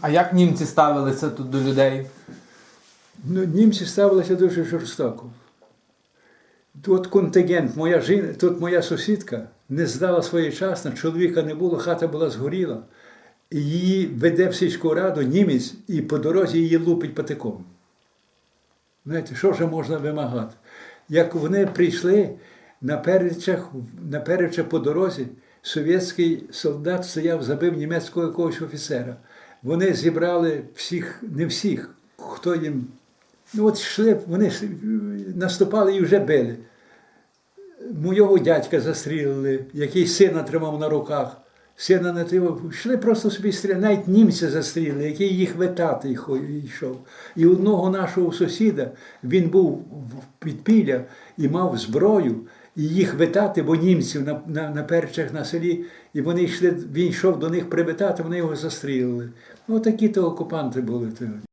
А як німці ставилися тут до людей? Ну, німці ставилися дуже жорстоко. Тут контингент, моя жін... тут моя сусідка не здала своєчасно, чоловіка не було, хата була згоріла. Її веде в сільську раду німець і по дорозі її лупить патиком. Знаєте, що вже можна вимагати? Як вони прийшли на перечах, на перечах по дорозі, совєтський солдат стояв, забив німецького якогось офіцера. Вони зібрали всіх, не всіх, хто їм. Ну от йшли, вони наступали і вже били. Мого дядька застрілили, який сина тримав на руках. Сина на тримав. Йшли просто собі стріляти. Навіть німця застріли, який їх витати йшов. І одного нашого сусіда він був в підпілля і мав зброю, і їх витати, бо німців на, на, на перчах на селі, і вони йшли, він йшов до них привітати, вони його застрілили. Ну такі то окупанти були тоді.